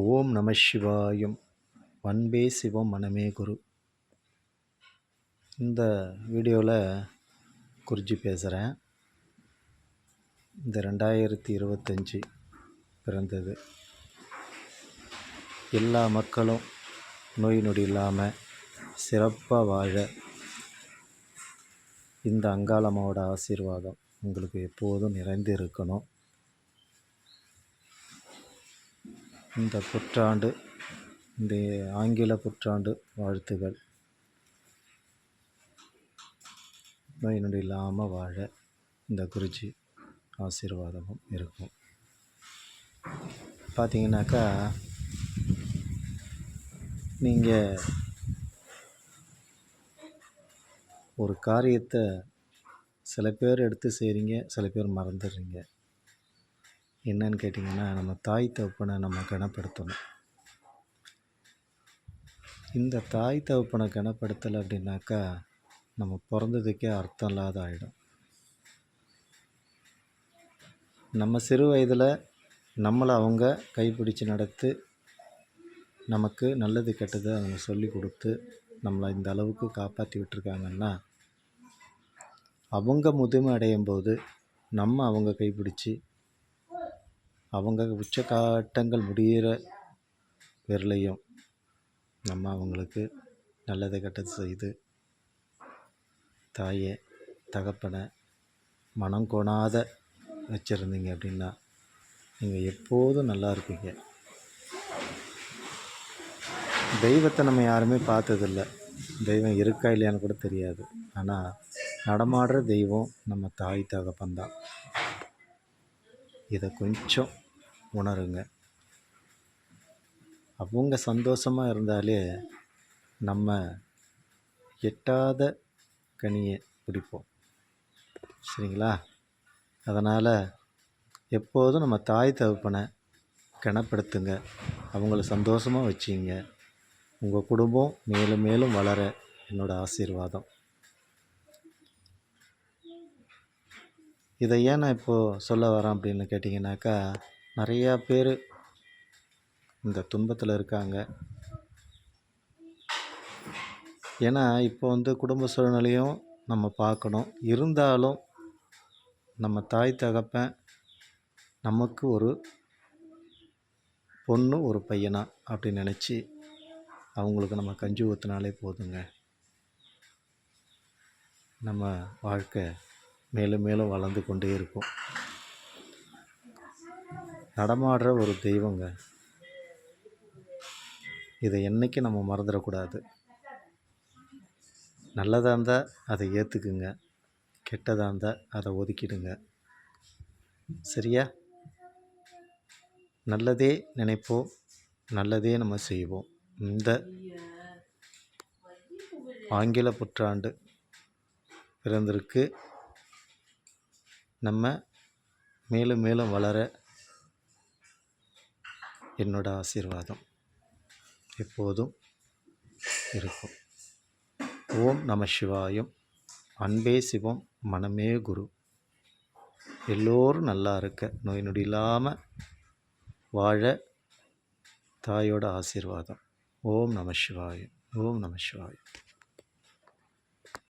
ஓம் நம சிவாயம். அன்பே சிவம் மனமே குரு. இந்த வீடியோவில் குறிஞ்சி பேசுகிறேன் இந்த ரெண்டாயிரத்தி இருபத்தஞ்சி பிறந்தது. எல்லா மக்களும் நோய் நொடி இல்லாமல் சிறப்பாக வாழ இந்த அங்காளம்மாவோட ஆசீர்வாதம் உங்களுக்கு எப்போதும் நிறைந்து இருக்கணும் இந்த புற்றாண்டு இந்த ஆங்கில புற்றாண்டு வாழ்த்துகள். நோய் நொடி இல்லாமல் வாழ இந்த குருஜி ஆசீர்வாதமும் இருக்கும். பார்த்தீங்கன்னாக்கா நீங்கள் ஒரு காரியத்தை சில பேர் எடுத்து செய்கிறீங்க சில பேர் மறந்துடுறீங்க. என்னன்னு கேட்டிங்கன்னா நம்ம தாய் தகப்பனை நம்ம கனப்படுத்தணும். இந்த தாய் தகப்பனை கனப்படுத்தலை அப்படின்னாக்கா நம்ம பிறந்ததுக்கே அர்த்தம் இல்லாத ஆகிடும் நம்ம சிறு வயதில் நம்மளை அவங்க கைப்பிடிச்சு நடத்து நமக்கு நல்லது கெட்டதை அவங்க சொல்லி கொடுத்து நம்மளை இந்த அளவுக்கு காப்பாற்றி விட்டுருக்காங்கன்னா அவங்க முதுமை அடையும் போது நம்ம அவங்க கைப்பிடிச்சி அவங்க உச்சக்காட்டங்கள் முடிகிற விரலையும் நம்ம அவங்களுக்கு நல்லதை கெட்டது செய்து தாயை தகப்பனை மனம் கோணாத வச்சுருந்தீங்க அப்படின்னா நீங்கள் எப்போதும் நல்லா இருப்பீங்க. தெய்வத்தை நம்ம யாருமே பார்த்ததில்ல. தெய்வம் இருக்கா இல்லையான்னு கூட தெரியாது. ஆனால் நடமாடுற தெய்வம் நம்ம தாய் தகப்பந்தான் இதை கொஞ்சம் உணருங்க. அவங்க சந்தோஷமாக இருந்தாலே நம்ம எட்டாத கனியை பிடிப்போம் சரிங்களா? அதனால் எப்போதும் நம்ம தாய் தகப்பனை கனப்படுத்துங்க. அவங்கள சந்தோஷமாக வச்சிங்க. உங்கள் குடும்பம் மேலும் மேலும் வளர என்னோடய ஆசீர்வாதம். இதை ஏன் நான் இப்போது சொல்ல வரேன் அப்படின்னு கேட்டிங்கனாக்கா நிறையா பேர் இந்த துன்பத்தில் இருக்காங்க. ஏன்னா இப்போ வந்து குடும்ப சூழ்நிலையும் நம்ம பார்க்கணும். இருந்தாலும் நம்ம தாய் தகப்பன் நமக்கு ஒரு பொண்ணு ஒரு பையனா அப்படின்னு நினச்சி அவங்களுக்கு நம்ம கஞ்சி ஊற்றினாலே போதுங்க. நம்ம வாழ்க்கை மேலும் மேலும் வளர்ந்து கொண்டே இருக்கும். நடமாடுற ஒரு தெய்வங்க. இதை என்றைக்கு நம்ம மறந்துடக்கூடாது. நல்லதாக இருந்தால் அதை ஏற்றுக்குங்க கெட்டதாக இருந்தால் அதை ஒதுக்கிடுங்க. சரியா? நல்லதே நினைப்போம். நல்லதே நம்ம செய்வோம். இந்த ஆங்கில புற்றாண்டு பிறந்திருக்கு. நம்ம மேலும் மேலும் வளர என்னோட ஆசீர்வாதம் எப்போதும் இருக்கும். ஓம் நம சிவாயம். அன்பே சிவம் மனமே குரு. எல்லோரும் நல்லா இருக்க நோய் நொடி இல்லாமல் வாழ தாயோட ஆசீர்வாதம். ஓம் நம சிவாயம். ஓம் நம சிவாயம்.